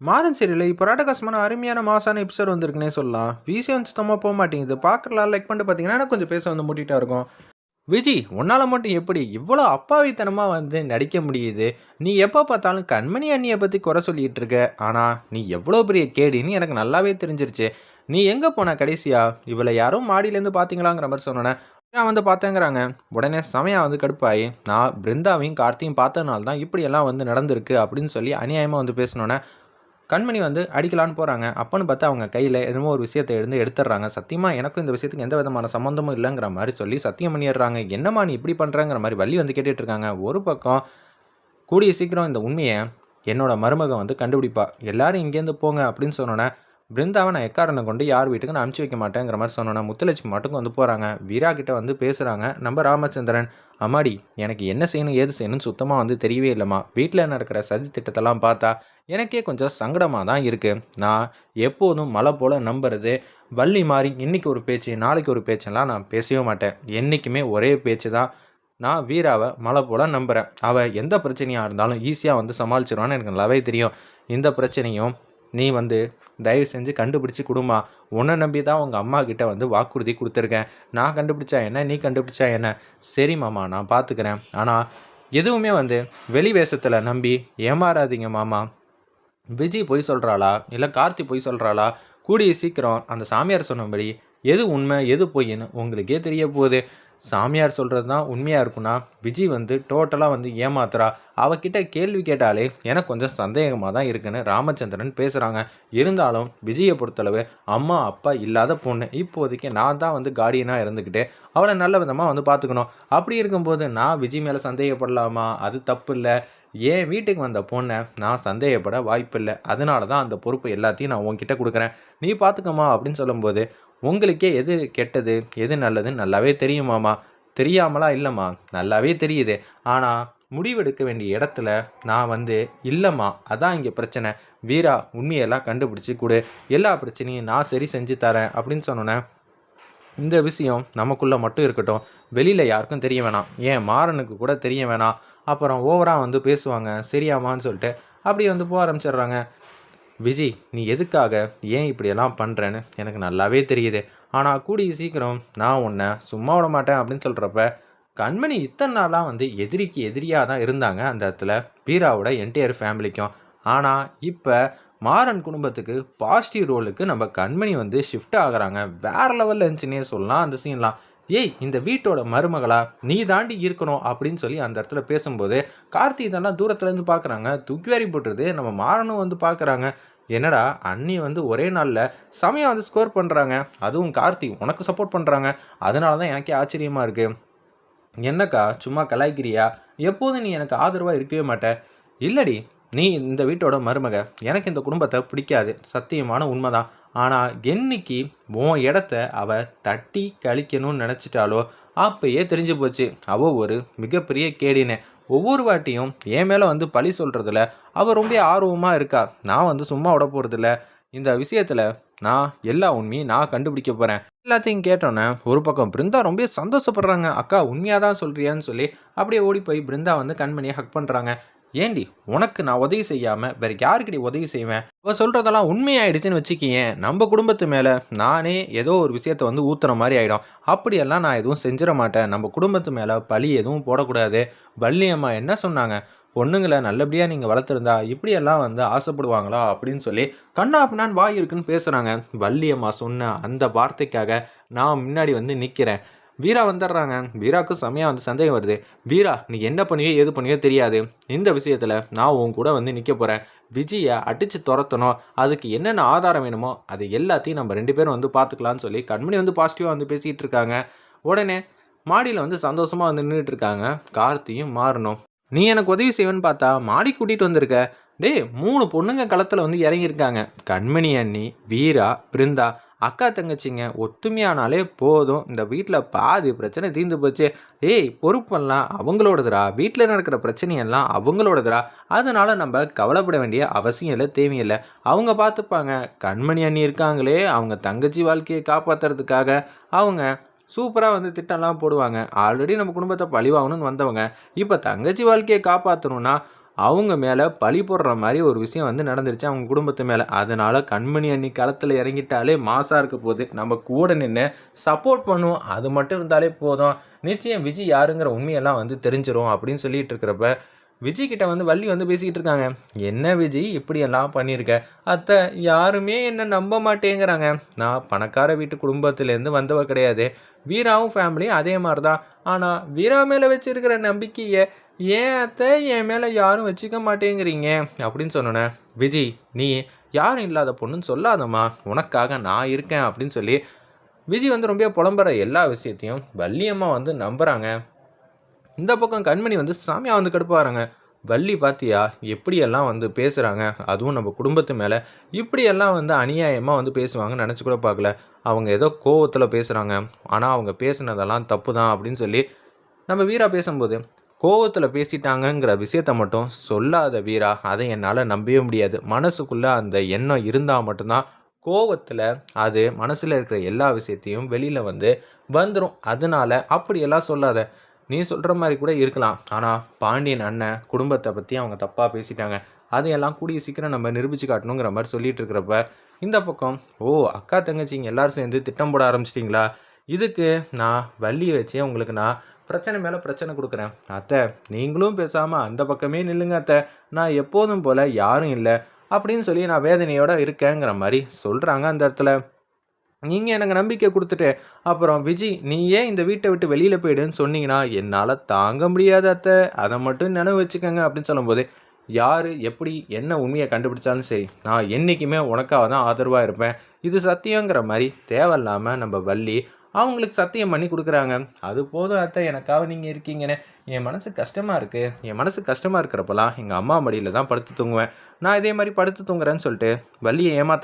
Maran serial இப்போ ராட்டகாசமான அருமையான மாசான எபிசோட் வந்திருக்குன்னே சொல்லலாம். விஷயம் சுத்தமாக போக மாட்டேங்குது. பார்க்கலாம் லைக் பண்ணிட்டு பார்த்தீங்கன்னா எனக்கு கொஞ்சம் பேச வந்து மூட்டிகிட்டா இருக்கும். விஜி உன்னால் மட்டும் எப்படி இவ்வளோ அப்பாவித்தனமாக வந்து நடிக்க முடியுது? நீ எப்போ பார்த்தாலும் கண்மணி அண்ணியை பற்றி குறை சொல்லிட்டு இருக்க. ஆனால் நீ எவ்வளோ பெரிய கேடின்னு எனக்கு நல்லாவே தெரிஞ்சிருச்சு. நீ எங்கே போன கடைசியா? இவளை யாரும் மாடியிலேருந்து பார்த்தீங்களாங்கிற மாதிரி சொன்னேன் நான் வந்து பார்த்தேங்கிறாங்க. உடனே சமயம் வந்து கடுப்பாயி நான் பிருந்தாவையும் கார்த்தியும் பார்த்தனால தான் இப்படியெல்லாம் வந்து நடந்திருக்கு அப்படின்னு சொல்லி அநியாயமாக வந்து பேசினோன்னே கண்மணி வந்து அடிக்கலான்னு போகிறாங்க அப்போன்னு பார்த்தா அவங்க கையில் என்னமோ ஒரு விஷயத்தை எழுந்து எடுத்துடுறாங்க. சத்தியமாக எனக்கும் இந்த விஷயத்துக்கு எந்த விதமான சம்மந்தமும் இல்லைங்கிற மாதிரி சொல்லி சத்தியம் பண்ணிடுறாங்க என்னம்மா நீ இப்படி பண்ணுறங்கிற மாதிரி வள்ளி வந்து கேட்டுட்ருக்காங்க ஒரு பக்கம் கூடிய சீக்கிரம் இந்த உண்மையை என்னோட மருமகன் வந்து கண்டுபிடிப்பா. எல்லாரும் இங்கேருந்து போங்க அப்படின்னு சொன்னோன்னே பிருந்தாவை நான் எக்காரனை கொண்டு யார் வீட்டுக்கு நான் அனுப்பிச்சி வைக்க மாட்டேங்கிற மாதிரி சொன்னோன்னே முத்துலட்சுமி மட்டும் வந்து போகிறாங்க வீரா கிட்ட வந்து பேசுகிறாங்க நம்ம ராமச்சந்திரன் அம்மாடி எனக்கு என்ன செய்யணும் ஏது செய்யணும்னு சுத்தமாக வந்து தெரியவே இல்லைம்மா. வீட்டில் நடக்கிற சதி திட்டத்தெல்லாம் பார்த்தா எனக்கே கொஞ்சம் சங்கடமாக தான் இருக்குது நான் எப்போதும் மலை போல் நம்புறது வள்ளி மாறி இன்றைக்கி ஒரு பேச்சு நாளைக்கு ஒரு பேச்செல்லாம் நான் பேசவே மாட்டேன். என்றைக்குமே ஒரே பேச்சு தான். நான் வீராவை மலை போல் நம்புகிறேன் அவள் எந்த பிரச்சனையாக இருந்தாலும் ஈஸியாக வந்து சமாளிச்சிருவான்னு எனக்கு நல்லாவே தெரியும். இந்த பிரச்சனையும் நீ வந்து தயவு செஞ்சு கண்டுபிடிச்சி கொடுமா. உன்னை நம்பி தான் உங்கள் அம்மா கிட்டே வந்து வாக்குறுதி கொடுத்துருக்கேன். நான் கண்டுபிடிச்சா என்ன நீ கண்டுபிடிச்சா என்ன? சரி மாமா நான் பார்த்துக்கிறேன் ஆனால் எதுவுமே வந்து வெளி வேஷத்தில் நம்பி ஏமாறாதீங்க மாமா. விஜய் பொய் சொல்கிறாளா இல்லை கார்த்தி பொய் சொல்கிறாளா கூடிய சீக்கிரம் அந்த சாமியார் சொன்னபடி எது உண்மை எது பொய்ன்னு உங்களுக்கே தெரிய போகுது. சாமியார் சொல்கிறது தான் உண்மையாக இருக்குன்னா விஜய் வந்து டோட்டலாக வந்து ஏமாத்துறா. அவகிட்ட கேள்வி கேட்டாலே எனக்கு கொஞ்சம் சந்தேகமாக தான் இருக்குன்னு ராமச்சந்திரன் பேசுகிறாங்க இருந்தாலும் விஜயை பொறுத்தளவு அம்மா அப்பா இல்லாத பொண்ணு. இப்போதைக்கு நான் தான் வந்து கார்டியனாக இருந்துக்கிட்டு அவளை நல்ல விதமாக வந்து பார்த்துக்கணும் அப்படி இருக்கும்போது நான் விஜய் மேலே சந்தேகப்படலாமா? அது தப்பு இல்லை என் வீட்டுக்கு வந்த பொண்ணை நான் சந்தேகப்பட வாய்ப்பில்லை. அதனால தான் அந்த பொறுப்பு எல்லாத்தையும் நான் உன்கிட்ட கொடுக்குறேன். நீ பார்த்துக்கம்மா அப்படின்னு சொல்லும்போது உங்களுக்கே எது கெட்டது எது நல்லதுன்னு நல்லாவே தெரியுமாம்மா? தெரியாமலா இல்லைம்மா. நல்லாவே தெரியுது. ஆனால் முடிவெடுக்க வேண்டிய இடத்துல நான் வந்து இல்லைம்மா அதான் இங்கே பிரச்சனை. வீரா உண்மையெல்லாம் கண்டுபிடிச்சி கொடு. எல்லா பிரச்சனையும் நான் சரி செஞ்சு தரேன் அப்படின்னு சொன்னோன்னே இந்த விஷயம் நமக்குள்ளே மட்டும் இருக்கட்டும். வெளியில் யாருக்கும் தெரிய வேணாம். ஏன் மாறனுக்கு கூட தெரிய வேணாம். அப்புறம் ஓவராக வந்து பேசுவாங்க. சரியாமான்னு சொல்லிட்டு அப்படியே வந்து போக ஆரம்பிச்சிடுறாங்க. விஜி நீ எதுக்காக ஏன் இப்படியெல்லாம் பண்ணுறேன்னு எனக்கு நல்லாவே தெரியுது. ஆனால் கூடிய சீக்கிரம் நான் உன்னை சும்மா விட மாட்டேன் அப்படின்னு சொல்கிறப்ப கண்மணி இத்தனை நாளாக வந்து எதிரிக்கு எதிரியாக தான் இருந்தாங்க அந்த இடத்துல பீராவோட என்டையர் ஃபேமிலிக்கும் ஆனால் இப்போ மாறன் குடும்பத்துக்கு பாசிட்டிவ் ரோலுக்கு நம்ம கண்மணி வந்து ஷிஃப்ட் ஆகிறாங்க. வேறு லெவலில் இருந்துச்சுன்னே சொல்லலாம் அந்த சீன்லாம் ஏய் இந்த வீட்டோட மருமகளா? நீ தாண்டி இருக்கணும் அப்படின்னு சொல்லி அந்த இடத்துல பேசும்போது கார்த்தி இதெல்லாம் தூரத்துலேருந்து பார்க்குறாங்க தூக்கி போட்டுருது. நம்ம மாறனும் வந்து பார்க்குறாங்க என்னடா அண்ணி வந்து ஒரே நாளில் சமயம் வந்து ஸ்கோர் பண்ணுறாங்க அதுவும் கார்த்தி உனக்கு சப்போர்ட் பண்ணுறாங்க அதனால தான் எனக்கே ஆச்சரியமாக இருக்குது என்னக்கா சும்மா கலாய்க்கிறியா? எப்போதும் நீ எனக்கு ஆதரவாக இருக்கவே மாட்ட. இல்லடி நீ இந்த வீட்டோட மருமக. எனக்கு இந்த குடும்பத்தை பிடிக்காது. சத்தியமான உண்மைதான். ஆனால் என்னைக்கு உன் இடத்த அவ தட்டி கழிக்கணும்னு நினச்சிட்டாலோ அப்பயே தெரிஞ்சு போச்சு. அவ ஒரு மிகப்பெரிய கேடின்னு. ஒவ்வொரு வாட்டியும் என் மேலே வந்து பழி சொல்கிறதுல அவள் ரொம்ப ஆர்வமாக இருக்கா. நான் வந்து சும்மா விட போகிறதில்ல இந்த விஷயத்தில் நான் எல்லா உண்மையும் நான் கண்டுபிடிக்க போகிறேன் எல்லாத்தையும் கேட்டோன்னே ஒரு பக்கம் பிருந்தா ரொம்ப சந்தோஷப்படுறாங்க. அக்கா உண்மையாக தான் சொல்கிறியான்னு சொல்லி அப்படியே ஓடி போய் பிருந்தா வந்து கண்மணியை ஹக் பண்ணுறாங்க ஏண்டி உனக்கு நான் உதவி செய்யாமல் வேற யாருக்கிட்ட உதவி செய்வேன்? அவ சொல்கிறதெல்லாம் உண்மையாயிடுச்சுன்னு வச்சுக்கியேன் நம்ம குடும்பத்து மேலே நானே ஏதோ ஒரு விஷயத்த வந்து ஊத்துற மாதிரி ஆகிடும் அப்படியெல்லாம் நான் எதுவும் செஞ்சிட மாட்டேன். நம்ம குடும்பத்து மேலே பழி எதுவும் போடக்கூடாது. வள்ளியம்மா என்ன சொன்னாங்க? பொண்ணுங்களை நல்லபடியாக நீங்கள் வளர்த்துருந்தா இப்படியெல்லாம் வந்து ஆசைப்படுவாங்களா? அப்படின்னு சொல்லி கண்ணா வாய் இருக்குன்னு பேசுகிறாங்க வள்ளியம்மா சொன்ன அந்த வார்த்தைக்காக நான் முன்னாடி வந்து நிற்கிறேன் வீரா வந்துடுறாங்க. வீராவுக்கு செம்மையாக வந்து சந்தேகம் வருது. வீரா நீ என்ன பண்ணியோ எது பண்ணியோ தெரியாது. இந்த விஷயத்தில் நான் உன் கூட வந்து நிற்க போகிறேன் விஜயை அடித்து துரத்தணும். அதுக்கு என்னென்ன ஆதாரம் வேணுமோ அது எல்லாத்தையும் நம்ம ரெண்டு பேரும் வந்து பார்த்துக்கலான்னு சொல்லி கண்மணி வந்து பாசிட்டிவாக வந்து பேசிகிட்டு இருக்காங்க. உடனே மாடியில் வந்து சந்தோஷமாக வந்து நின்றுட்டு இருக்காங்க. கார்த்தியும் மாறணும். நீ எனக்கு உதவி செய்வேன்னு பார்த்தா மாடி கூட்டிகிட்டு வந்திருக்க. டேய் மூணு பொண்ணுங்க களத்தில் வந்து இறங்கியிருக்காங்க. கண்மணி அண்ணி வீரா பிருந்தா அக்கா தங்கச்சிங்க ஒத்துமையானாலே போதும். இந்த வீட்டில் பாதி பிரச்சனை தீர்ந்து போச்சு. ஏய் பொறுப்பெல்லாம் அவங்களோடதுரா வீட்டில் நடக்கிற பிரச்சனையெல்லாம் அவங்களோடதுரா அதனால் நம்ம கவலைப்பட வேண்டிய அவசியம் இல்லை தேவையில்லை. அவங்க பார்த்துப்பாங்க கண்மணி அண்ணி இருக்காங்களே அவங்க தங்கச்சி வாழ்க்கையை காப்பாற்றுறதுக்காக அவங்க சூப்பராக வந்து திட்டம்லாம் போடுவாங்க. ஆல்ரெடி நம்ம குடும்பத்தை பழிவாகணும்னு வந்தவங்க. இப்போ தங்கச்சி வாழ்க்கையை காப்பாற்றணும்னா அவங்க மேலே பழி போடுற மாதிரி ஒரு விஷயம் வந்து நடந்துருச்சு அவங்க குடும்பத்து மேலே. அதனால் கண்மணி அன்னி களத்தில் இறங்கிட்டாலே மாசாக இருக்க போகுது. நம்ம கூட நின்று சப்போர்ட் பண்ணுவோம் அது மட்டும் இருந்தாலே போதும். நிச்சயம் விஜய் யாருங்கிற உண்மையெல்லாம் வந்து தெரிஞ்சிடும் அப்படின்னு சொல்லிட்டு இருக்கிறப்ப விஜய் கிட்ட வந்து வள்ளி வந்து பேசிக்கிட்டு இருக்காங்க. என்ன விஜய் இப்படியெல்லாம் பண்ணியிருக்க அத்தை யாருமே என்ன நம்ப மாட்டேங்கிறாங்க. நான் பணக்கார வீட்டு குடும்பத்திலேருந்து வந்தவ கிடையாது. வீராவும் ஃபேமிலியும் அதே மாதிரி தான் ஆனால் வீரா மேலே வச்சுருக்கிற நம்பிக்கையை ஏன் அத்தை என் மேலே யாரும் வச்சுக்க மாட்டேங்கிறீங்க? அப்படின்னு சொன்னோன்னே விஜய் நீ யாரும் இல்லாத பொண்ணுன்னு சொல்லாதம்மா. உனக்காக நான் இருக்கேன். அப்படின்னு சொல்லி விஜய் வந்து ரொம்ப புலம்புற எல்லா விஷயத்தையும் வள்ளியம்மா வந்து நம்புகிறாங்க இந்த பக்கம் கண்மணி வந்து சாமியா வந்து கடுப்பாருங்க. வள்ளி பாத்தியா? எப்படியெல்லாம் வந்து பேசுகிறாங்க அதுவும் நம்ம குடும்பத்து மேலே. இப்படியெல்லாம் வந்து அநியாயமாக வந்து பேசுவாங்கன்னு நினச்சி கூட பார்க்கல அவங்க ஏதோ கோவத்தில் பேசுகிறாங்க ஆனால் அவங்க பேசுனதெல்லாம் தப்பு தான் அப்படின்னு சொல்லி நம்ம வீரா பேசும்போது கோவத்தில் பேசிட்டாங்கங்கிற விஷயத்த மட்டும் சொல்லாத வீரா. அதை என்னால் நம்பவே முடியாது. மனசுக்குள்ளே அந்த எண்ணம் இருந்தால் மட்டும்தான் கோவத்தில் அது மனசில் இருக்கிற எல்லா விஷயத்தையும் வெளியில் வந்து வந்துடும் அதனால அப்படியெல்லாம் சொல்லாத. நீ சொல்கிற மாதிரி கூட இருக்கலாம். ஆனால் பாண்டியன் அண்ணன் குடும்பத்தை பற்றி அவங்க தப்பாக பேசிட்டாங்க. அதையெல்லாம் கூடிய சீக்கிரம் நம்ம நிரூபித்து காட்டணுங்கிற மாதிரி சொல்லிட்டு இருக்கிறப்ப இந்த பக்கம் ஓ அக்கா தங்கச்சிங்க எல்லோரும் சேர்ந்து திட்டம் போட ஆரம்பிச்சிட்டிங்களா? இதுக்கு நான் வள்ளியை வச்சே உங்களுக்கு நான் பிரச்சனை மேலே பிரச்சனை கொடுக்குறேன். அத்தை நீங்களும் பேசாமல் அந்த பக்கமே நில்லுங்க அத்தை. நான் எப்போதும் போல் யாரும் இல்லை அப்படின்னு சொல்லி நான் வேதனையோடு இருக்கேங்கிற மாதிரி சொல்கிறாங்க அந்த இடத்துல. நீங்கள் எனக்கு நம்பிக்கை கொடுத்துட்டு அப்புறம் விஜய் நீ ஏன் இந்த வீட்டை விட்டு வெளியில் போயிடுன்னு சொன்னீங்கன்னா என்னால் தாங்க முடியாத அத்தை. அதை மட்டும் நினைவு வச்சுக்கோங்க அப்படின்னு சொல்லும்போது யார் எப்படி என்ன உண்மையை கண்டுபிடிச்சாலும் சரி நான் என்றைக்குமே உனக்காக தான் ஆதரவாக இருப்பேன். இது சத்தியங்கிற மாதிரி தேவையில்லாமல் நம்ம வள்ளி அவங்களுக்கு சத்தியம் பண்ணி கொடுக்குறாங்க. அது போதும் அத்தை எனக்காக நீங்கள் இருக்கீங்கன்னு. என் மனசு கஷ்டமாக இருக்குது என் மனசு கஷ்டமாக இருக்கிறப்பெல்லாம் எங்கள் அம்மா மடியில் தான் படுத்து தூங்குவேன். நான் இதே மாதிரி படுத்து தூங்குறேன்னு சொல்லிட்டு வள்ளியை ஏமாத்த